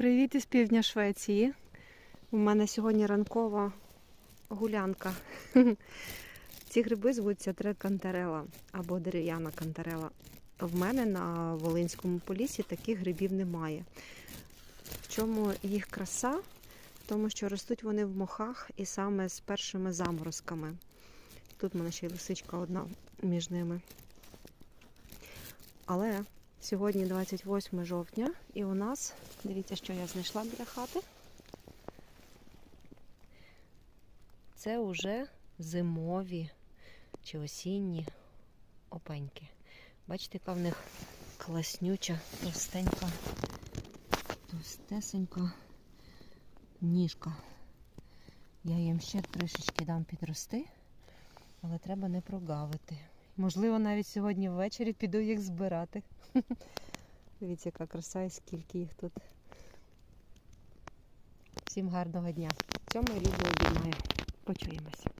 Привіт із півдня Швеції. У мене сьогодні ранкова гулянка. Ці гриби звуться трекантерела або дерев'яна кантерела. В мене на Волинському полісі таких грибів немає. В чому їх краса? В тому, що ростуть вони в мохах і саме з першими заморозками. Тут в мене ще й лисичка одна між ними. Але сьогодні 28 жовтня, і у нас, дивіться, що я знайшла біля хати. Це вже зимові чи осінні опеньки. Бачите, яка в них класнюча, товстенька, товстесенька ніжка. Я їм ще трішечки дам підрости, але треба не прогавити. Можливо, навіть сьогодні ввечері піду їх збирати. Дивіться, яка краса і скільки їх тут. Всім гарного дня. Цьому відео обіймаю. Почуємося.